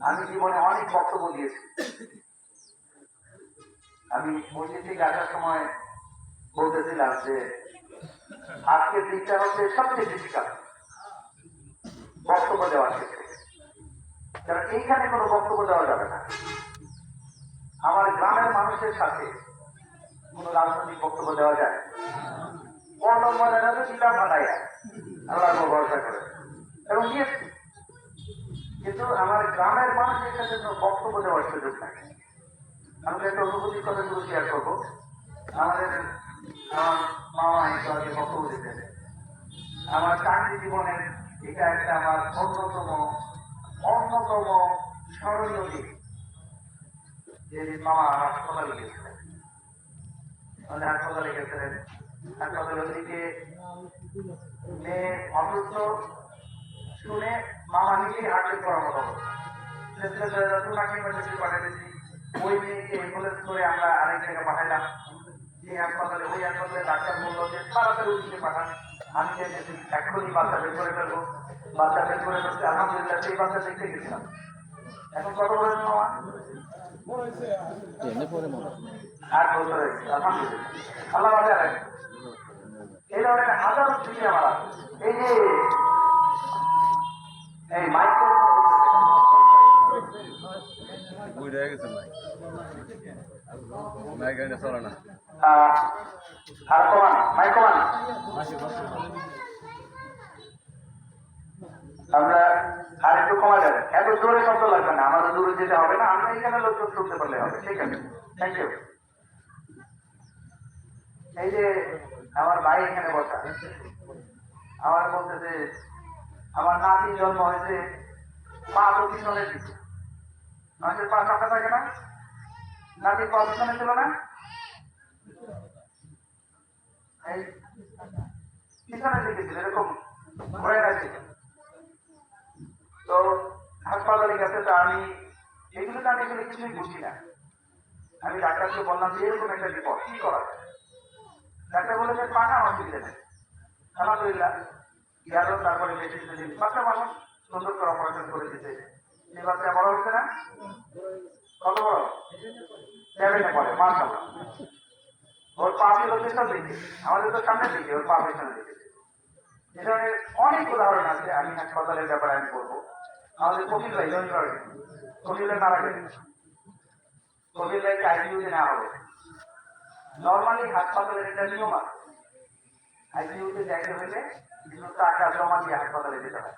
আমি জীবনে অনেক বক্তব্য দিয়েছি। আমি মসজিদ থেকে আসার সময় বলতেছিলাম যে, আজকের দিনটা হচ্ছে সবচেয়ে ডিফিকাল্ট বক্তব্য দেওয়ার ক্ষেত্রে। কারণ এইখানে কোনো বক্তব্য দেওয়া যাবে না। আমার গ্রামের মানুষের সাথে কোনো রাজনৈতিক বক্তব্য দেওয়া যায় কলম ময়দানে তো চিন্তা ফাটাইয়া আল্লাহর উপর ভরসা করে। এবং দিয়েছি কিন্তু আমার গ্রামের মানুষের সাথে কোনো বক্তব্য দেওয়ার সুযোগ নাই আমি একটা অনুভূতির কথা শুধু শেয়ার করব। আমাদের, আমার মামা হিসাবে বক্তব্য দিতেন আমার চাকরি জীবনের এটা একটা আমার অন্যতম অন্যতম স্মরণীয় দিক যে মামা হাসপাতালে গেছিলেন হাসপাতালে গেছিলেন হাসপাতালের ওদিকে মেয়ে অসুস্থ শুনে মামা নিজেই হার্টের পরামর্শ পাঠিয়েছি ওই মেয়েকে অ্যাম্বুলেন্স করে আমরা আরেক জায়গায় পাঠাইলাম। যে হাসপাতালে ওই হাসপাতালে ডাক্তার বলল যে তাড়াতাড়ি উঠিয়ে পাঠান। আমি এখনই বাচ্চা বের করে ফেলব। বাচ্চা বের করে ফেলতে আলহামদুলিল্লাহ সেই বাচ্চা দেখতে গেছিলাম। এখন কত বলেন মামা? বছর হয়েছে আলহামদুলিল্লাহ। আল্লাহ আর এই ধরনের হাজার স্মৃতি আমার এই যে এই মাইক বুঝে গেছে ভাই নাই গাড়ি চলে না। আর কমান মাইক কমান। আমরা আর একটু কমা যাবে এত জোরে শব্দ লাগবে না আমাদের দূরে যেতে হবে না আমরা এখানে লোকজন শুনতে পারলে হবে। ঠিক আছে থ্যাংক ইউ এই যে আমার ভাই এখানে বসা আমার বলতেছে, আমার নাতি জন্ম হয়েছে পা তো পিছনে দিচ্ছে মানুষের পা কাটা থাকে না? নাতির পা পিছনে ছিল না? এই পিছনে দিকে ছিল, এরকম ঘুরে গেছে। তো হাসপাতালে গেছে, তো আমি এগুলো তো আমি এগুলো কিছুই বুঝি না। আমি ডাক্তারকে বললাম যে, এরকম একটা বিপদ কি করা যায়? ডাক্তার বলেছে পাকা নেই আলহামদুলিল্লাহ, গেল, তারপরে বেশি দিন বাচ্চা মানুষ সুন্দর করে অপারেশন করে দিতে। এই বাচ্চা বড় হচ্ছে না? কত বড়? সেভেনে পড়ে ওর দিকে, আমাদের তো সামনের দিকে, ওর দিকে। অনেক উদাহরণ আছে, আমি হাসপাতালের ব্যাপারে আমি বলব। আমাদের কপিল ভাই কপিল ভাই মারা গেলেন কপিল ভাইকে আইসিইউতে নেওয়া হবে। নর্মালি হাসপাতালের এটা নিয়ম আছে আইসিইউতে জায়গা হলে বিভিন্ন টাকা জমা দিয়ে হাসপাতালে যেতে হয়।